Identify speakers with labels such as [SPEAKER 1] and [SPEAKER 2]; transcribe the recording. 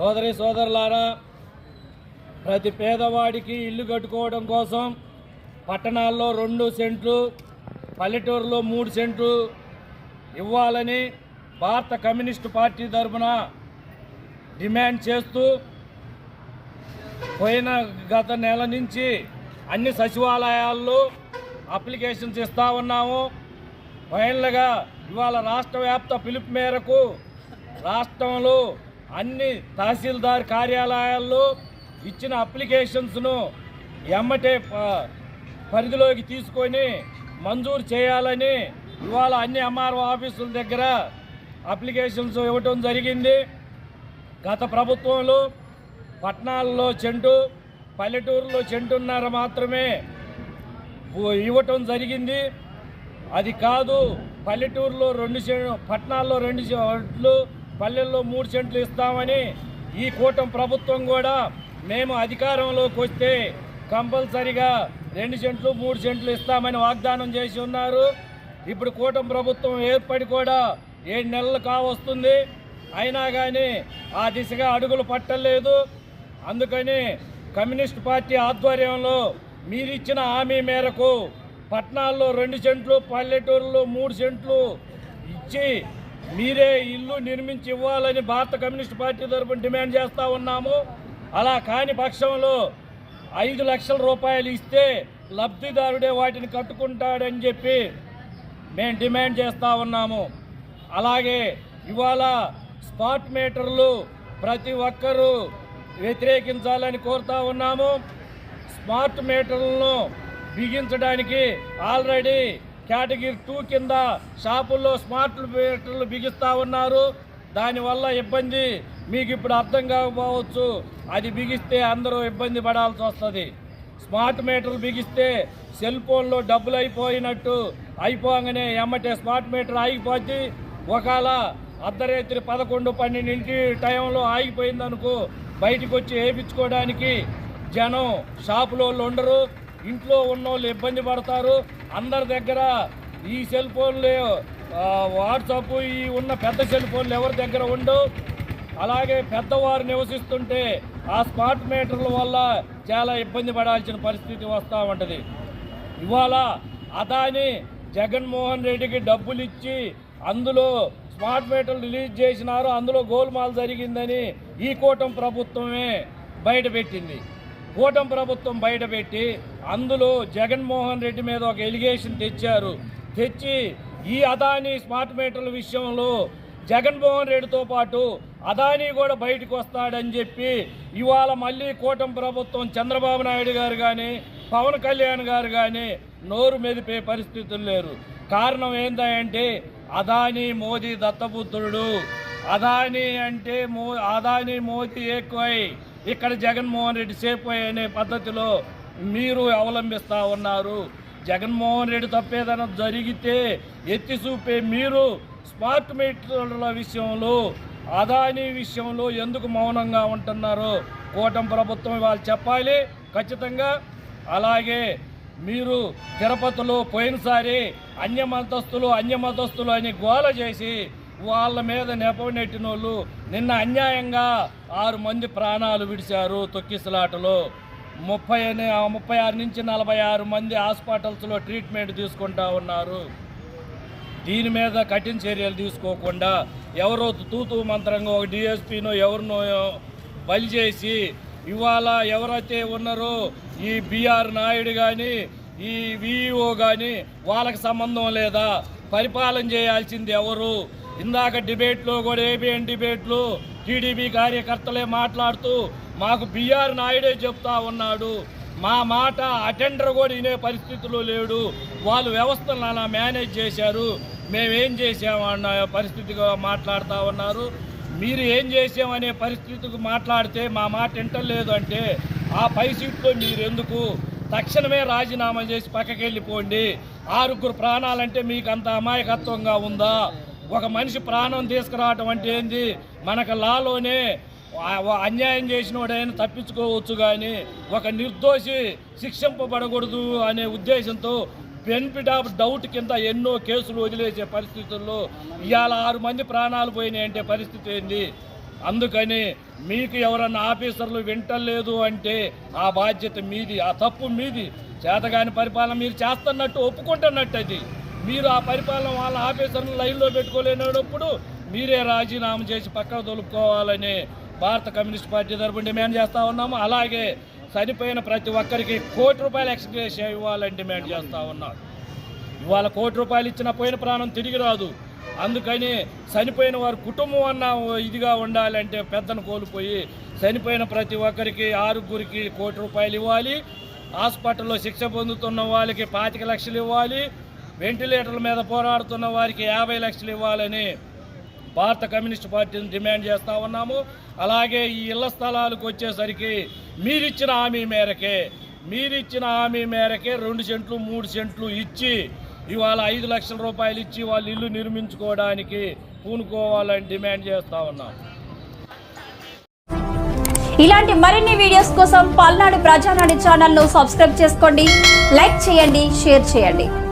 [SPEAKER 1] సోదరి సోదరులారా ప్రతి పేదవాడికి ఇల్లు కట్టుకోవడం కోసం పట్టణాల్లో రెండు సెంట్లు పల్లెటూరులో మూడు సెంట్లు ఇవ్వాలని భారత కమ్యూనిస్టు పార్టీ తరఫున డిమాండ్ చేస్తూ పోయిన గత నెల నుంచి అన్ని సచివాలయాల్లో అప్లికేషన్స్ ఇస్తా ఉన్నాము. ఫైనల్గా ఇవాళ రాష్ట్ర వ్యాప్త పిలుపు మేరకు రాష్ట్రంలో అన్ని తహసీల్దార్ కార్యాలయాల్లో ఇచ్చిన అప్లికేషన్స్ను ఎమ్మటే ప- పరిధిలోకి తీసుకొని మంజూరు చేయాలని ఇవాళ అన్ని ఎంఆర్ఓ ఆఫీసుల దగ్గర అప్లికేషన్స్ ఇవ్వటం జరిగింది. గత ప్రభుత్వంలో పట్టణాల్లో చెంటు పల్లెటూరులో చెంటున్నర మాత్రమే ఇవ్వటం జరిగింది. అది కాదు పల్లెటూరులో రెండు సెంట్లు పట్టణాల్లో రెండు చెట్లు పల్లెల్లో మూడు సెంట్లు ఇస్తామని ఈ కూటమి ప్రభుత్వం కూడా మేము అధికారంలోకి వస్తే కంపల్సరిగా రెండు సెంట్లు మూడు సెంట్లు ఇస్తామని వాగ్దానం చేసి ఉన్నారు. ఇప్పుడు కూటమి ప్రభుత్వం ఏర్పడి కూడా ఏడు నెలలు కావస్తుంది. అయినా కానీ ఆ దిశగా అడుగులు పట్టలేదు. అందుకని కమ్యూనిస్ట్ పార్టీ ఆధ్వర్యంలో మీరిచ్చిన హామీ మేరకు పట్టణాల్లో రెండు సెంట్లు పల్లెటూరులో మూడు సెంట్లు ఇచ్చి మీరే ఇల్లు నిర్మించి ఇవ్వాలని భారత కమ్యూనిస్ట్ పార్టీ తరఫున డిమాండ్ చేస్తూ ఉన్నాము. అలా కాని పక్షంలో ఐదు లక్షల రూపాయలు ఇస్తే లబ్ధిదారుడే వాటిని కట్టుకుంటాడని చెప్పి మేము డిమాండ్ చేస్తూ ఉన్నాము. అలాగే ఇవాళ స్పాట్ మీటర్లు ప్రతి ఒక్కరూ వ్యతిరేకించాలని కోరుతా ఉన్నాము. స్మార్ట్ మీటర్లను బిగించడానికి ఆల్రెడీ కేటగిరీ టూ కింద షాపుల్లో స్మార్ట్ మీటర్లు బిగిస్తూ ఉన్నారు. దానివల్ల ఇబ్బంది మీకు ఇప్పుడు అర్థం కాకపోవచ్చు. అది బిగిస్తే అందరూ ఇబ్బంది పడాల్సి వస్తుంది. స్మార్ట్ మీటర్లు బిగిస్తే సెల్ ఫోన్లో డబ్బులు అయిపోయినట్టు అయిపోగానే ఎమ్మటే స్మార్ట్ మీటర్ ఆగిపోద్ది. ఒకవేళ అర్ధరాత్రి పదకొండు పన్నెండింటి టైంలో ఆగిపోయిందనుకో బయటకు వచ్చి వేయించుకోవడానికి జనం షాపులో వాళ్ళు ఉండరు. ఇంట్లో ఉన్నోళ్ళు ఇబ్బంది పడతారు. అందరి దగ్గర ఈ సెల్ ఫోన్లు వాట్సాప్ ఈ ఉన్న పెద్ద సెల్ ఫోన్లు ఎవరి దగ్గర ఉండవు అలాగే పెద్దవారు నివసిస్తుంటే ఆ స్మార్ట్ మీటర్ల వల్ల చాలా ఇబ్బంది పడాల్సిన పరిస్థితి వస్తూ ఉంటుంది. ఇవాళ అదాని జగన్మోహన్ రెడ్డికి డబ్బులు ఇచ్చి అందులో స్మార్ట్ మీటర్లు రిలీజ్ చేసినారు అందులో గోల్మాల్ జరిగిందని ఈ కూటమి ప్రభుత్వమే బయటపెట్టింది కూటమి ప్రభుత్వం బయటపెట్టి అందులో జగన్మోహన్ రెడ్డి మీద ఒక ఎలిగేషన్ తెచ్చారు. తెచ్చి ఈ అదాని స్మార్ట్ మీటర్ల విషయంలో జగన్మోహన్ రెడ్డితో పాటు అదానీ కూడా బయటకు వస్తాడని చెప్పి ఇవాళ మళ్ళీ కూటమి ప్రభుత్వం చంద్రబాబు నాయుడు గారు కానీ పవన్ కళ్యాణ్ గారు కానీ నోరు మెదిపే పరిస్థితులు లేరు. కారణం ఏంటంటే అదానీ మోదీ దత్తపుత్రుడు. అదానీ అంటే మో అదానీ మోదీ ఎక్కువై ఇక్కడ జగన్మోహన్ రెడ్డి సేఫ్ అనే పద్ధతిలో మీరు అవలంబిస్తూ ఉన్నారు. జగన్మోహన్ రెడ్డి తప్పేదైనా జరిగితే ఎత్తి చూపే మీరు స్మార్ట్ మీటర్ల విషయంలో అదానీ విషయంలో ఎందుకు మౌనంగా ఉంటున్నారో కూటమి ప్రభుత్వం వాళ్ళు చెప్పాలి. ఖచ్చితంగా అలాగే మీరు తిరుపతిలో పోయినసారి అన్యమతస్తులు అన్యమతస్తులు అని గోల చేసి వాళ్ళ మీద నెపనెట్టిన వాళ్ళు నిన్న అన్యాయంగా ఆరు మంది ప్రాణాలు విడిచారు తొక్కిసలాటలో. ముప్పై ముప్పై ఆరు నుంచి నలభై ఆరు మంది హాస్పిటల్స్లో ట్రీట్మెంట్ తీసుకుంటా ఉన్నారు. దీని మీద కఠిన చర్యలు తీసుకోకుండా ఎవరో తూతూ మంత్రంగా ఒక డిఎస్పీనో ఎవరినో బలి చేసి ఇవాళ ఎవరైతే ఉన్నారో ఈ బీఆర్ నాయుడు కానీ ఈ విఈఓ కానీ వాళ్ళకి సంబంధం లేదా పరిపాలన చేయాల్సింది ఎవరు? ఇందాక డిబేట్లో కూడా ఏబిఎన్ డిబేట్లు టీడీపీ కార్యకర్తలే మాట్లాడుతూ మాకు బీఆర్ నాయుడే చెప్తా ఉన్నాడు. మా మాట అటెండర్ కూడా వినే పరిస్థితులు లేడు. వాళ్ళు వ్యవస్థలు అలా మేనేజ్ చేశారు. మేమేం చేసామన్న పరిస్థితిగా మాట్లాడుతూ ఉన్నారు. మీరు ఏం చేసామనే పరిస్థితికి మాట్లాడితే మా మాట వింటలేదు అంటే ఆ పై సీట్లో మీరు ఎందుకు తక్షణమే రాజీనామా చేసి పక్కకి వెళ్ళిపోండి ఆరుగురు ప్రాణాలంటే మీకు అంత అమాయకత్వంగా ఉందా? ఒక మనిషి ప్రాణం తీసుకురావటం అంటే ఏంది? మనకు లాలోనే అన్యాయం చేసిన వాడైనా తప్పించుకోవచ్చు కానీ ఒక నిర్దోషి శిక్షింపబడకూడదు అనే ఉద్దేశంతో బెనిఫిట్ ఆఫ్ డౌట్ కింద ఎన్నో కేసులు వదిలేసే పరిస్థితుల్లో ఇవాళ ఆరు మంది ప్రాణాలు పోయినాయి అంటే పరిస్థితి ఏంది? అందుకని మీకు ఎవరన్నా ఆఫీసర్లు వింటలేదు అంటే ఆ బాధ్యత మీది ఆ తప్పు మీది. చేతగాని పరిపాలన మీరు చేస్తున్నట్టు ఒప్పుకుంటున్నట్టు అది మీరు ఆ పరిపాలన వాళ్ళ ఆఫీసర్లు లైన్లో పెట్టుకోలేనప్పుడు మీరే రాజీనామా చేసి పక్కన తొలుపుకోవాలని భారత కమ్యూనిస్ట్ పార్టీ తరపున డిమాండ్ చేస్తూ ఉన్నాము. అలాగే చనిపోయిన ప్రతి ఒక్కరికి కోటి రూపాయలు ఎక్స్గ్రేషియా ఇవ్వాలని డిమాండ్ చేస్తూ ఉన్నాం. ఇవాళ కోటి రూపాయలు ఇచ్చిన పోయిన ప్రాణం తిరిగి రాదు. అందుకని చనిపోయిన వారి కుటుంబం అన్న ఇదిగా ఉండాలంటే పెద్దను కోల్పోయి చనిపోయిన ప్రతి ఒక్కరికి ఆరుగురికి కోటి రూపాయలు ఇవ్వాలి. హాస్పిటల్లో శిక్ష పొందుతున్న వాళ్ళకి పాతిక లక్షలు ఇవ్వాలి. వెంటిలేటర్ల మీద పోరాడుతున్న వారికి యాభై లక్షలు ఇవ్వాలని భారత కమ్యూనిస్ట్ పార్టీని డిమాండ్ చేస్తూ ఉన్నాము. అలాగే ఈ ఇళ్ళ స్థలాలకు వచ్చేసరికి మీరిచ్చిన హామీ మేరకే మీరిచ్చిన హామీ మేరకే రెండు సెంట్లు మూడు సెంట్లు ఇచ్చి ఇవాళ ఐదు లక్షల రూపాయలు ఇచ్చి వాళ్ళు ఇల్లు నిర్మించుకోవడానికి పూనుకోవాలని డిమాండ్ చేస్తూ ఉన్నాం.
[SPEAKER 2] ఇలాంటి మరిన్ని వీడియోస్ కోసం పల్నాడు ప్రజానాడు ఛానల్ను సబ్స్క్రైబ్ చేసుకోండి లైక్ చేయండి షేర్ చేయండి.